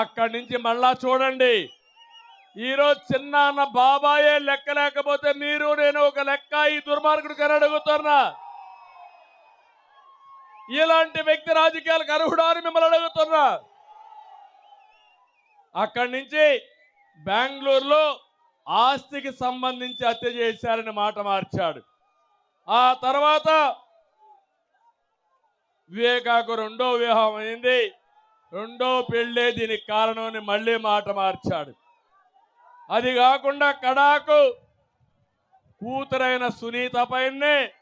అక్కడి నుంచి మళ్ళా చూడండి. ఈరోజు చిన్న బాబాయే లెక్క లేకపోతే మీరు నేను ఒక లెక్క ఈ దుర్మార్గుడు కని అడుగుతున్నా. ఇలాంటి వ్యక్తి రాజకీయాలకు అర్హుడా అని మిమ్మల్ని అడుగుతున్నా. అక్కడి నుంచి బెంగళూరులో ఆస్తికి సంబంధించి హత్య చేశారని మాట మార్చాడు. ఆ తర్వాత వివేకాకు రెండో వివాహం అయింది రెండో పెళ్ళే దీనికి కారణం అని మళ్ళీ మాట మార్చాడు. అది కాకుండా కడాకు కూతురైన సునీత పైనే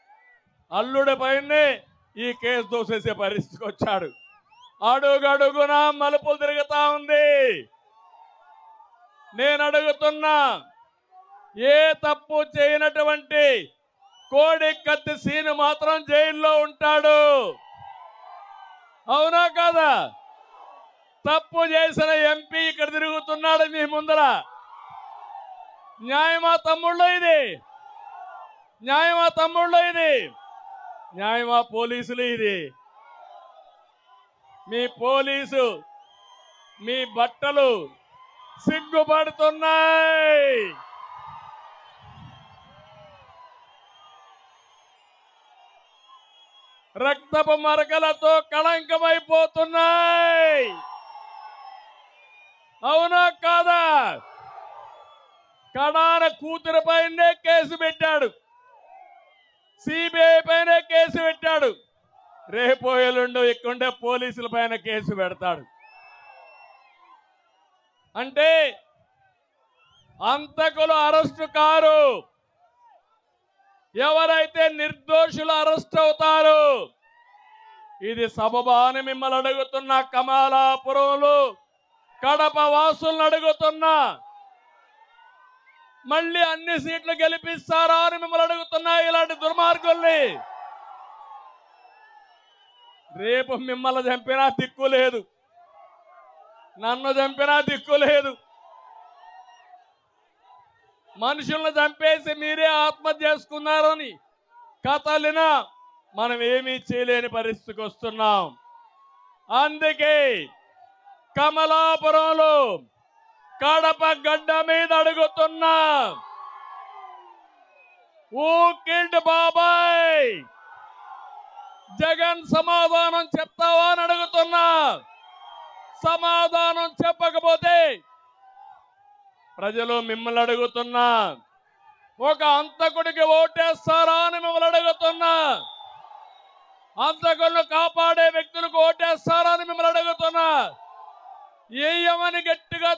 అల్లుడి పైనే ఈ కేసు దోసేసే పరిస్థితికి వచ్చాడు. అడుగడుగునా మలుపులు తిరుగుతా ఉంది. నేను అడుగుతున్నా ఏ తప్పు చేయనటువంటి కోడి కత్తి సీను మాత్రం జైల్లో ఉంటాడు. అవునా కాదా? తప్పు చేసిన ఎంపీ ఇక్కడ తిరుగుతున్నాడు మీ ముందర. న్యాయమా తమ్ముళ్ళు ఇది? న్యాయమా తమ్ముళ్ళు ఇది? న్యాయమా పోలీసులు ఇది? మీ పోలీసు మీ బట్టలు సిగ్గుపడుతున్నాయి. రక్తపు మరకలతో కళంకమైపోతున్నాయి. అవునా కాదా? కడాన కూతురు పైనే కేసు పెట్టాడు. సిబిఐ పైన కేసు పెట్టాడు. రేపు ఎల్లుండు ఇక్కడుండే పోలీసుల పైన కేసు పెడతాడు. అంటే అంతకులు అరెస్టు కారు. ఎవరైతే నిర్దోషులు అరెస్ట్ అవుతారు? ఇది సబబా అని మిమ్మల్ని అడుగుతున్న కమాలాపురంలో. కడప వాసులను అడుగుతున్నా. మళ్ళీ అన్ని సీట్లు గెలిపిస్తారా అని మిమ్మల్ని అడుగుతున్నా ఇలాంటి దుర్మార్గుల్ని. రేపు మిమ్మల్ని చంపినా దిక్కు లేదు. నన్ను చంపినా దిక్కు లేదు. మనుషులను చంపేసి మీరే ఆత్మహత్య చేసుకున్నారని కథలినా మనం ఏమీ చేయలేని పరిస్థితికి వస్తున్నాం. అందుకే కమలాపురంలో కడప గడ్డ మీద అడుగుతున్నా ఊ బాబాయ్ జగన్ సమాధానం చెప్తావా అని అడుగుతున్నా. సమాధానం చెప్పకపోతే ప్రజలు మిమ్మల్ని అడుగుతున్నా. ఒక అంతకుడికి ఓటేస్తారా అని మిమ్మల్ని అడుగుతున్నా. అంతకులను కాపాడే వ్యక్తులకు ఓటేస్తారా ఏయమని గట్టిగా